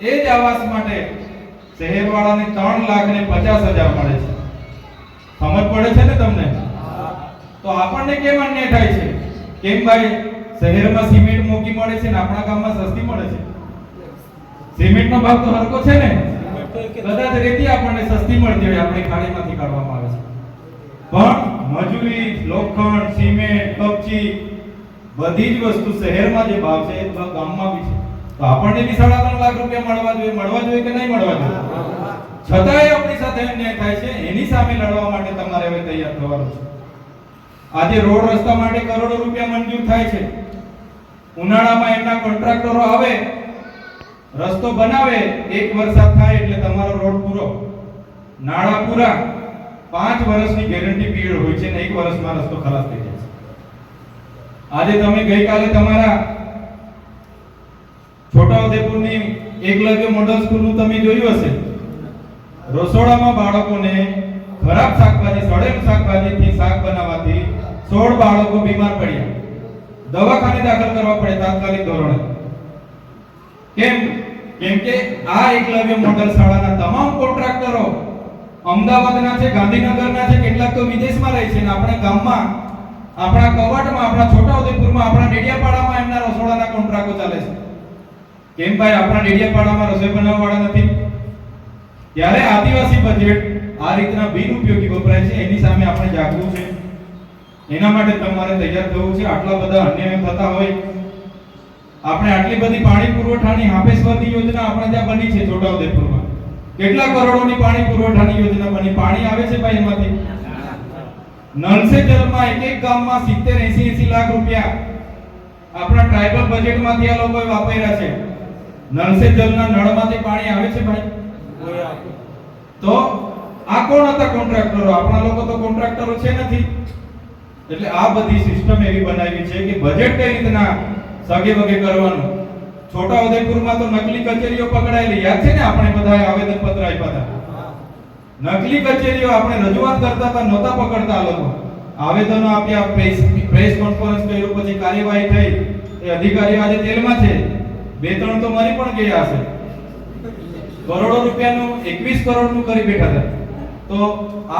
એ જ આવાસ માટે શહેરવાળાને ત્રણ લાખ ને પચાસ હજાર મળે છે. સમજ પડે છે ને તમને? તો આપણને કેમ અન્યાય થાય છે? કેમ ભાઈ? શહેરમાં સિમેન્ટ મોંઘી મળે છે ને આપણા ગામમાં સસ્તી મળે છે? સિમેન્ટનો ભાવ તો હરકો છે ને? કદાચ રેતી આપણને સસ્તી મળતી હોય આપણી ખાડીમાંથી કાઢવામાં આવે છે. પણ મજૂરી લોખંડ સિમેન્ટ કપચી બધી જ વસ્તુ શહેરમાં જે ભાવ છે એ ગામમાં બી છે. તો આપણને બી સાડા ત્રણ લાખ રૂપિયા મળવા જોઈએ. મળવા જોઈએ કે નહીં મળવા જોઈએ? છતાંય આપણી સાથે અન્યાય થાય છે. એની સામે લડવા માટે તમારે હવે તૈયાર થવાનું છે. આજે રોડ રસ્તા માટે કરોડો રૂપિયા મંજૂર થાય છે. ઉનાળામાં એમના કોન્ટ્રાક્ટરો આવે, રસ્તો બનાવે, એક વરસાદ થાય એટલે તમારો રોડ પૂરો. નાળા પૂરા. પાંચ વર્ષની ગેરંટી પીરિયડ હોય છે ને એક વર્ષમાં રસ્તો ખલાસ થઈ જાય છે. આજે તમે ગઈકાલે તમારા છોટાઉદેપુરની એકલવ્ય મોડલ સ્કૂલનું તમે જોયું હશે. રસોડામાં બાળકોને ખરાબ શાકભાજી, સડેલ શાકભાજીથી શાક બનાવવાથી સોળ બાળકો બીમાર પડ્યા. દવાખાને દાખલ કરવા પડે તાત્કાલિક ધોરણે. કેમ? કેમ કે આ એકલવ્ય મોડલ શાળાના તમામ કોન્ટ્રાક્ટરો અમદાવાદના છે, ગાંધીનગરના છે, કેટલાક તો વિદેશમાં રહે છે ને આપણા ગામમાં, આપણા કવાટમાં, આપણા છોટાઉદેપુરમાં, આપણા ડેડિયાપાડામાં એમના રસોડાના કોન્ટ્રાક્ટો ચાલે છે. કેમ ભાઈ આપણા ડેડિયાપાડામાં રસોઈ બનાવવાવાળા નથી? ત્યારે આદિવાસી બજેટ આ રીતના બિનઉપયોગી વપરાય છે, એની સામે આપણે જાગવું છે. એના માટે તમારે તૈયાર થવું છે, આટલા બધા અન્યાય થતા હોય. આપણે આટલી બધી પાણી પુરવઠાની હાફેશ્વરની યોજના આપણે ત્યાં બની છે, છોટાઉદેપુરમાં. કેટલા કરોડોની પાણી પુરવઠાની યોજના બની? પાણી આવે છે ભાઈ એમાંથી? નળ જલમાં એક એક ગામમાં 70 80 80 લાખ રૂપિયા. આપણા ટ્રાઇબલ બજેટમાંથી આ લોકોએ વાપર્યા છે. નળ સે જલના નળમાંથી પાણી આવે છે ભાઈ? તો આ કોણ હતા કોન્ટ્રાક્ટરો? આપણા લોકો તો કોન્ટ્રાક્ટરો છે નથી. એટલે આ બધી સિસ્ટમ એવી બનાવી છે કે બજેટ કઈ રીતના સગે વગે કરવાનું? છોટા ઉદયપુરમાં તો નકલી કચેરીઓ પકડાયેલી. યાદ છે ને આપણે બધાએ આવેદન પત્ર આપ્યા હતા? નકલી કચેરીઓ આપણે રજૂઆત કરતા હતા, નહોતા પકડતા લોકો. આવેદનો આપ્યા, પ્રેસ પ્રેસ કોન્ફરન્સ કર્યું, પછી કાર્યવાહી થઈ. એ અધિકારીઓ આજે જેલમાં છે. બે ત્રણ તો મરી પણ ગયા હશે. કરોડો રૂપિયાનું 21 કરોડનું કરી બેઠા હતા. તો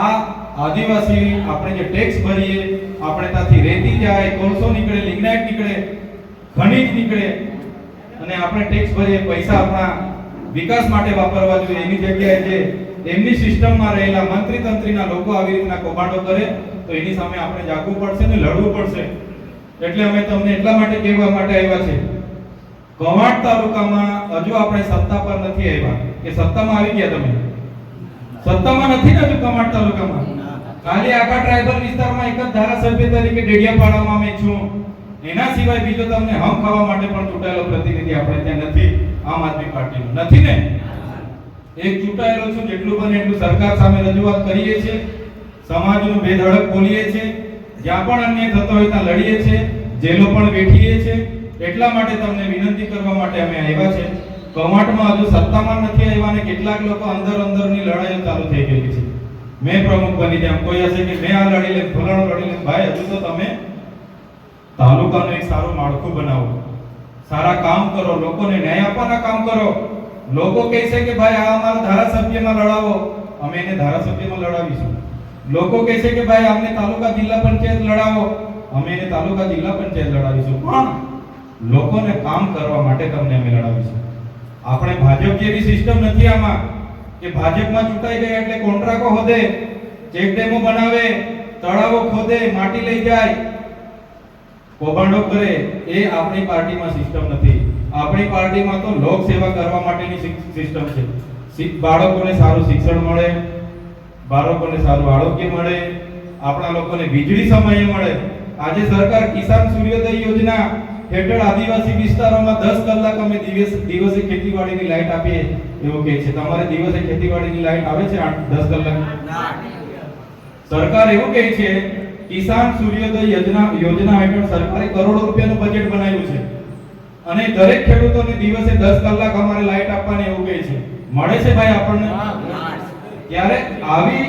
આ આદિવાસી આપણે જે ટેક્સ ભરીએ, આપણે ત્યાંથી રેતી જાય, કોલસો નીકળે લિગ્નાઇટ નીકળે, ખનિજ નીકળે, અને આપણે ટેક્સ ભરીએ, પૈસા આપણા વિકાસ માટે વાપરવા જોઈએ. એની જગ્યાએ જે એમની સિસ્ટમમાં રહેલા મંત્રી તંત્રીના લોકો આવી રીતના કૌભાંડો કરે, તો એની સામે આપણે જાગવું પડશે ને લડવું પડશે. એટલે અમે તમને એટલા માટે કહેવા માટે આવ્યા છે કવાંટ તાલુકામાં હજુ આપણે સત્તા પર નથી આવ્યા. કે સત્તામાં આવી ગયા તમે? સત્તામાં નથી ને હજુ કવાડ તાલુકામાં? ખાલી આખા ટ્રાઇબલ વિસ્તારમાં એક જ ધારાસભ્ય તરીકે ડેડિયાપાડામાં અમે છું. એના સિવાય બીજો તમને હમ ખાવા માટે પણ ચૂંટાયેલો પ્રતિનિધિ આપણે ત્યાં નથી. આમ આદમી પાર્ટીનો. નથી ને? એક ચૂંટાયેલો છું, જેટલું બને એટલું સરકાર સામે રજૂઆત કરીએ છીએ. સમાજનું બેધડક બોલીએ છીએ. જ્યાં પણ અન્યાય થતો હોય ત્યાં લડીએ છીએ. જેલો પણ વેઠીએ છીએ. એટલા માટે તમને વિનંતી કરવા માટે અમે આવ્યા છે. કમાટમાં હજુ સત્તામાં નથી આવ્યા ને કેટલાક લોકો અંદર અંદરની લડાઈઓ ચાલુ થઈ ગયેલી છે. મેં પ્રમુખ બની જામ કોઈ હશે કે મેં આ લડી લે ફલાણો લડી લે ભાઈ, હજુ તો તમે તાલુકાનું એક સારું માળખું બનાવો. સારા કામ કરો, લોકોને ન્યાય આપવાના કામ કરો. લોકો કહે છે કે ભાઈ, આ અમારા ધારાસભ્યમાં લડાવો. અમે એને ધારાસભ્યમાં લડાવીશું. લોકો કહે છે કે ભાઈ, અમને તાલુકા જિલ્લા પંચાયત લડાવો. અમે એને તાલુકા જિલ્લા પંચાયત લડાવીશું. પણ લોકોને કામ કરવા માટે તમને અમે લડાવીશું. આપણે ભાજપ જેવી સિસ્ટમ નથી આમાં, કે ભાજપમાં ચૂંટાઈ ગયા એટલે કોન્ટ્રાકો હોદે, ચેક ડેમો બનાવે, તળાવો ખોદે, માટી લઈ જાય. કૌભાંડો કરે, એ આપણી પાર્ટીમાં સિસ્ટમ નથી. આપણી પાર્ટીમાં તો લોક સેવા કરવા માટેની સિસ્ટમ છે. બાળકોને સારું શિક્ષણ મળે, બાળકોને સારું આરોગ્ય મળે, આપણા લોકોને વીજળી સમયે મળે. આજે સરકાર કિસાન સૂર્યોદય યોજના હેઠળ આદિવાસી વિસ્તારોમાં દસ કલાક અમે દિવસ દિવસે ખેતીવાડીની લાઇટ આપીએ એવું કહે છે. તમારે દિવસે ખેતીવાડીની લાઇટ આવે છે 8 10 કલાક? સરકાર એવું કહે છે કિસાન સૂર્યોદય યોજના યોજના હેઠળ સરકારે કરોડો રૂપિયાનું બજેટ બનાવ્યું છે. અને દરેક ખેડૂતોને દિવસે દસ કલાક અમારે લાઇટ આપવાની એવું કહે છે. મળે છે ભાઈ આપણને? ત્યારે આવી